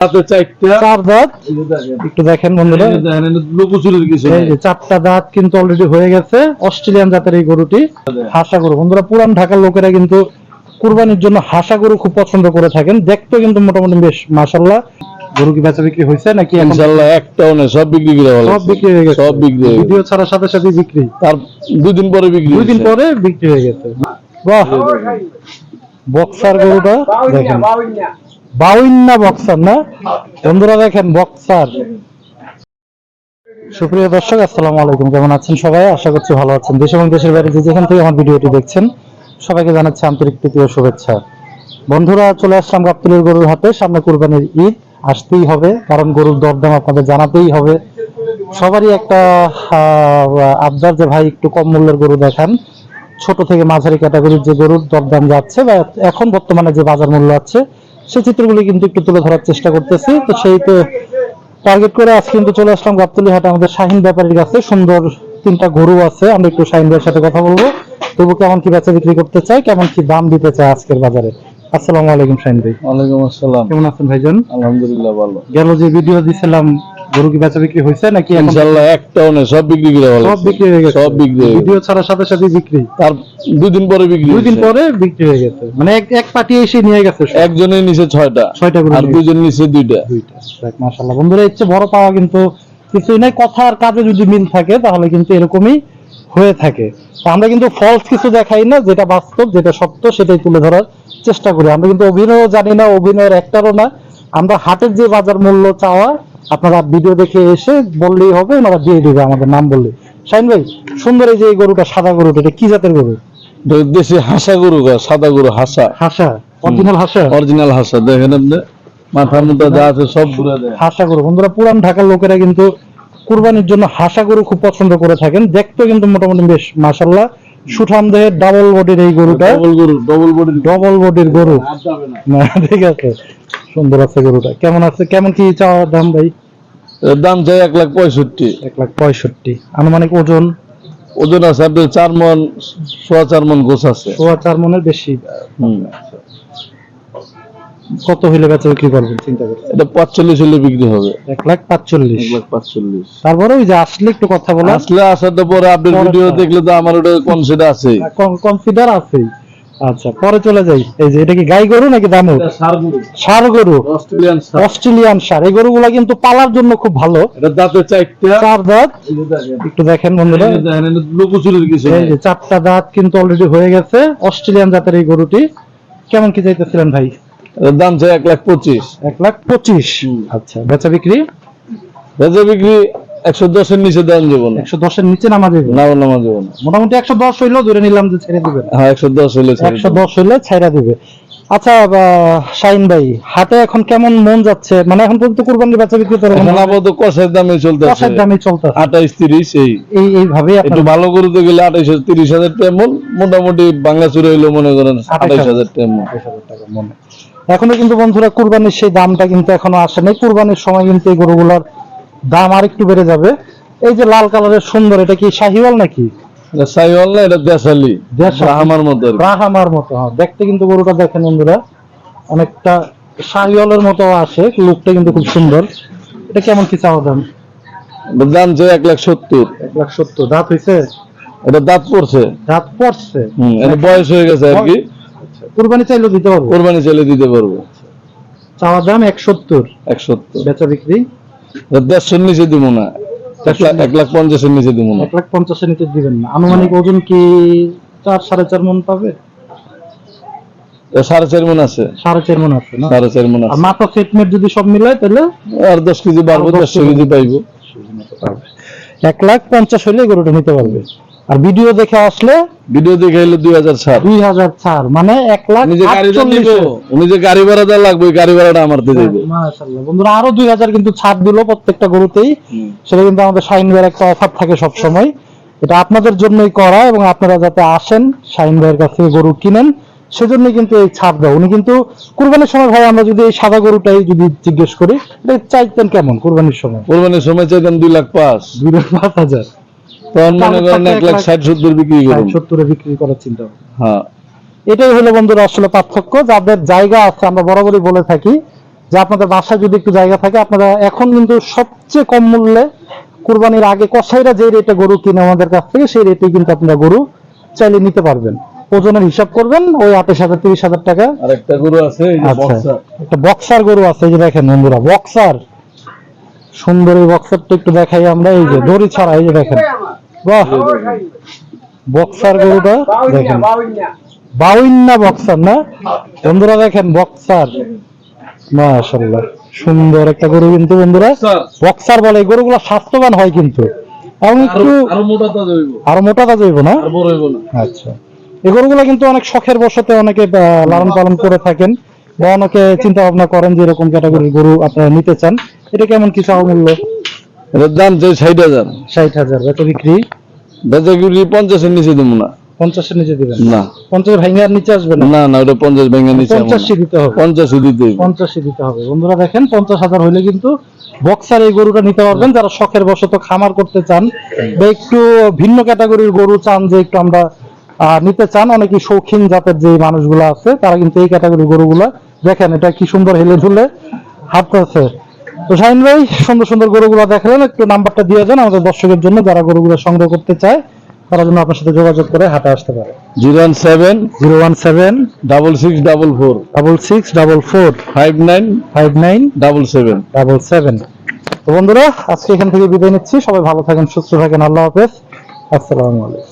হাতে চারটা। চার দাঁত। এই যে দেখেন। একটু দেখেন বন্ধুরা। এই যে দেখেন, এটা লুকোচুরির কিছু এই নেই। যে চারটা দাঁত কিন্তু অলরেডি হয়ে গেছে। অস্ট্রেলিয়ান জাতের এই গরুটি হাসা গরু। বন্ধুরা পুরান ঢাকার লোকেরা কিন্তু কুরবানির জন্য হাসা গরু খুব পছন্দ করে থাকেন। দেখতে কিন্তু মোটামুটি বেশ মাশাল্লাহ গরু কি বেচা বিক্রি হয়েছে নাকি ইনশাআল্লাহ একটাও নেই সব বিক্রি করে ফেলেছে। সব বিক্রি হয়ে গেছে। সব বিক্রি ভিডিও ছাড়ার সাথে সাথে বিক্রি। তার দুদিন পরে বিক্রি দুই দিন পরে বিক্রি হয়ে গেছে। বাহ! বক্সার গরুটা দেখেন। বাউন্না বক্সার, না? বন্ধুরা দেখেন, বক্সার। সুপ্রিয় দর্শক আলাইকুম। কেমন আছেন সবাই? আশা করছি ভালো আছেন। দেশ এবং দেশের যেখান থেকে আমার ভিডিওটি দেখছেন, সবাইকে জানাচ্ছি আন্তরিক শুভেচ্ছা। বন্ধুরা, চলে আসলাম গরুর হাতে সামনে কুরবানির ঈদ, আসতেই হবে। কারণ গরুর দরদাম আপনাদের জানাতেই হবে। সবারই একটা আবদার যে ভাই, একটু কম মূল্যের গরু দেখান। ছোট থেকে মাঝারি ক্যাটাগরির যে গরুর দরদাম যাচ্ছে বা এখন বর্তমানে যে বাজার মূল্য আছে সেই চিত্রগুলি কিন্তু একটু তুলে ধরার চেষ্টা করতেছি। তো সেই তো টার্গেট করে আজ কিন্তু চলে আসলাম গাবতলি হাটে আমাদের শাহিন ব্যাপারীর কাছে। সুন্দর তিনটা গরু আছে আমরা একটু শাহিন ভাইয়ের সাথে কথা বলব। তবু কেমন কি বেচা বিক্রি করতে চাই কেমন কি দাম দিতে চাই আজকের বাজারে? আসসালামু আলাইকুম শাহিন ভাই। ওয়ালাইকুম আসসালাম। কেমন আছেন ভাইজান? আলহামদুলিল্লাহ ভালো। গেল যে ভিডিও দিছিলাম গরু কি বেচা বিক্রি হয়েছে নাকি ইনশাআল্লাহ একটাও সব বিক্রি করে ফেলেছে। সব বিক্রি হয়ে গেছে। সব বিক্রি ভিডিও ছাড়ার সাথে সাথে বিক্রি। তার দুদিন পরে বিক্রি দুই দিন পরে বিক্রি হয়ে গেছে। মানে এক এক পার্টি এসে নিয়ে গেছে একজনের নিচে আর নিচে দুইটা। দুইটা। মাশাআল্লাহ। বন্ধুরা ইচ্ছে বড় পাওয়া কিন্তু কিছুই নাই। কথা আর কাজে যদি মিল থাকে তাহলে কিন্তু এরকমই হয়ে থাকে। তো আমরা কিন্তু ফলস কিছু দেখাই না যেটা বাস্তব যেটা সত্য সেটাই তুলে ধরার চেষ্টা করি। আমরা কিন্তু অভিনয় জানি না অভিনয়ের একটারও না। আমরা হাটের যে বাজার মূল্য চাওয়া আপনারা ভিডিও দেখে এসে বললেই হবে ওনারা দিয়ে দিবে আমাদের নাম বললে। শাইন ভাই সুন্দর এই যে এই গরুটা সাদা গরুটা এটা কি জাতের গরু? দেশে হাসা গরু গা, সাদা গরু হাসা। হাসা অরিজিনাল হাসা? অরিজিনাল হাসা দেখেন আপনি মাথার মধ্যে যা আছে সব ঘুরে দেয়। হাসা গরু। বন্ধুরা পুরান ঢাকার লোকেরা কিন্তু কুরবানির জন্য হাসা গরু খুব পছন্দ করে থাকেন। দেখতে কিন্তু মোটামুটি বেশ মাশাল্লাহ সুঠাম দেহের ডাবল বডির এই গরুটা। ডবল গরু ডবল বডি ডবল বডির গরু। না। ঠিক আছে। সুন্দর আছে গরুটা। কেমন আছে কেমন কি চাওয়ার দাম ভাই? দাম চাই এক লাখ পঁয়ষট্টি। এক লাখ পঁয়ষট্টি। আনুমানিক ওজন? ওজন আছে আপনার চার মন সোয়া চার মন গোছ আছে। সোয়া চার মনের বেশি। কত হইলে বেচা বিক্রি করবেন চিন্তা এটা পাঁচচল্লিশ হলে বিক্রি হবে। এক লাখ পাঁচচল্লিশ। এক লাখ পাঁচচল্লিশ। তারপরে ওই যে আসলে একটু কথা বলা আসলে আসার পরে আপনার পরে ভিডিও দেখলে তো আমার ওটা কনসিডার আছে কনসিডার আছেই। আচ্ছা পরে চলে যাই। এই যে এটা কি গাই গরু নাকি দামুর ষাড় গরু। অস্ট্রেলিয়ান ষাড় এই গরুগুলা কিন্তু পালার জন্য খুব ভালো। চার দাঁত। একটু দেখেন বন্ধুরা। এই। যে চারটা দাঁত কিন্তু অলরেডি হয়ে গেছে। অস্ট্রেলিয়ান জাতের এই গরুটি। কেমন কি চাইতেছিলেন ভাই? দাম চাই এক লাখ পঁচিশ। এক লাখ পঁচিশ। আচ্ছা বেচা বিক্রি? বেচা বিক্রি একশো দশের নিচে দাম যাব না। একশো দশের নিচে নামা দেবে না নামা যাব না। মোটামুটি একশো দশ হইলেও ধরে নিলাম যে ছেড়ে হ্যাঁ একশো দশ ছেড়ে একশো দশ হইলে দিবে। আচ্ছা বা, শাহিন ভাই হাটে এখন কেমন মন যাচ্ছে? মানে এখন পর্যন্ত কুরবানির বেচা বিক্রি করে এখন আপাতত কষের দামে চলতে দশের দামে চলতেছে। আঠাইশ তিরিশ এই। এই এইভাবেই একটু ভালো করে তো গেলে আঠাইশ তিরিশ হাজার টাকা মন। মোটামুটি বাংলা চুরে হইল মনে করেন আঠাইশ হাজার টাকা মন। 28,000 টাকা মনে। এখনও কিন্তু বন্ধুরা কুরবানির সেই দামটা কিন্তু এখনও আসে নাই। কুরবানির সময় কিন্তু এই গরুগুলার দাম আর একটু বেড়ে যাবে। এই যে লাল কালারের সুন্দর এটা কি শাহিওয়াল নাকি? সাইওয়াল না এটা দেশালি। আমার মতো। ব্রাহ্মার মতো হ্যাঁ। দেখতে কিন্তু গরুটা দেখেন বন্ধুরা অনেকটা শাহিওয়ালের মতো আসে লুকটা কিন্তু খুব সুন্দর। এটা কেমন কি চাওয়া দাম? দাম চাই এক লাখ সত্তর। এক লাখ সত্তর। দাঁত হয়েছে এটা দাঁত পড়ছে। দাঁত পড়ছে? এটা বয়স হয়ে গেছে আর কি। কুরবানি চাইলেও দিতে পারব? কোরবানি চাইলে দিতে পারব। চাওয়া দাম এক সত্তর। এক সত্তর। বেচা বিক্রি? দেড়শোর নিচে দিব না। এক লাখ পঞ্চাশের নিচে দিব না। এক লাখ পঞ্চাশের নিচে দিবেন না। আনুমানিক ওজন কি চার সাড়ে চার মন পাবে? সাড়ে চার মন আছে। সাড়ে চার মন আছে সাড়ে চার মন আছে। মাথা সেটমেট যদি সব মিলায় তাহলে? আর দশ কেজি বাড়বো দেড়শো কেজি পাইবো। এক লাখ পঞ্চাশ হলে গরুটা নিতে পারবে। আর ভিডিও দেখে আসলে ভিডিও দেখে এলে দুই হাজার ছাড়। দুই হাজার চার মানে এক লাখ উনি যে গাড়িটা নিব। উনি যে গাড়ি ভাড়া দেওয়া লাগবে ওই গাড়ি ভাড়াটা আমার দিয়ে দেবে। মাশাআল্লাহ। বন্ধুরা আরও দুই হাজার কিন্তু ছাড় দিল প্রত্যেকটা গরুতেই। সেটা কিন্তু আমাদের শাইন ভাইয়ের একটা অফার থাকে সব সময় এটা আপনাদের জন্যই করা এবং আপনারা যাতে আসেন শাইন ভাইয়ের কাছ থেকে গরু কিনেন সেজন্য কিন্তু এই ছাড় দেওয়া। উনি কিন্তু কুরবানির সময় ভাই আমরা যদি এই সাদা গরুটাই যদি জিজ্ঞেস করি এটা চাইতেন কেমন কুরবানির সময়? কোরবানির সময় চাইতাম দুই লাখ পাঁচ। দুই লাখ পাঁচ হাজার। তখন মনে করেন এক লাখ ষাট সত্তর বিক্রি করুন। সত্তরে বিক্রি করার চিন্তা হ্যাঁ। এটাই হলো বন্ধুরা আসলে পার্থক্য। যাদের জায়গা আছে আমরা বরাবরই বলে থাকি যে আপনাদের বাসায় যদি একটু জায়গা থাকে আপনারা এখন কিন্তু সবচেয়ে কম মূল্যে কুরবানির আগে কসাইরা যে রেটে গরু কিনে আমাদের কাছ থেকে সেই রেটে কিন্তু আপনারা গরু চাইলে নিতে পারবেন। ওজনের হিসাব করবেন ওই আঠাশ হাজার তিরিশ হাজার টাকা। আর একটা গরু আছে আচ্ছা একটা বক্সার গরু আছে এই যে দেখেন বন্ধুরা বক্সার। সুন্দর এই বক্সারটা একটু দেখাই আমরা এই যে দড়ি ছাড়া এই যে দেখেন। বাহ। বক্সার গরুটা দেখেন। বাউন্না বক্সার না? বন্ধুরা দেখেন বক্সার। মাশাল্লাহ সুন্দর একটা গরু কিন্তু বন্ধুরা। বক্সার। বলে এই গরুগুলো স্বাস্থ্যবান হয় কিন্তু। এবং একটু আরও মোটা তাজা হইব। আরও মোটা তাজা হইব না? আর বড় হইব না। আচ্ছা। এই গরুগুলো কিন্তু অনেক শখের বশতে অনেকে আহ, লালন পালন করে থাকেন বা অনেকে চিন্তা ভাবনা করেন যে এরকম ক্যাটাগরির গরু আপনারা নিতে চান। এটা কেমন কি মূল্য? এটার দাম চাই ষাট হাজার। ষাট হাজার। বেচা বিক্রি? বেচা বিক্রি পঞ্চাশের নিচে দেবো না। পঞ্চাশের নিচে দিবেন না? পঞ্চাশ নিচে আসবে না? না না ওটা পঞ্চাশ নিচে পঞ্চাশই দিতে হবে। পঞ্চাশই দিতে পঞ্চাশই দিতে হবে। বন্ধুরা দেখেন পঞ্চাশ হাজার হলে কিন্তু বক্সার এই গরুটা নিতে পারবেন। যারা শখের বশত খামার করতে চান বা একটু ভিন্ন ক্যাটাগরির গরু চান যে একটু আমরা নিতে চান অনেকে শৌখিন জাতের যে মানুষগুলো আছে তারা কিন্তু এই ক্যাটাগরির গরুগুলা দেখেন এটা কি সুন্দর হেলে ঝুলে হাঁটতেছে। তো শাহিন ভাই সুন্দর সুন্দর গরুগুলো দেখালেন একটু নাম্বারটা দিয়ে দেন আমাদের দর্শকের জন্য যারা গরুগুলো সংগ্রহ করতে চায় তারা জন্য আপনার সাথে যোগাযোগ করে হাটে আসতে পারে। Zero one seven zero one seven double six double four double six double four five nine five nine double seven double seven. তো বন্ধুরা আজকে এখান থেকে বিদায় নিচ্ছি। সবাই ভালো থাকেন সুস্থ থাকেন। আল্লাহ হাফেজ। আসসালামু আলাইকুম।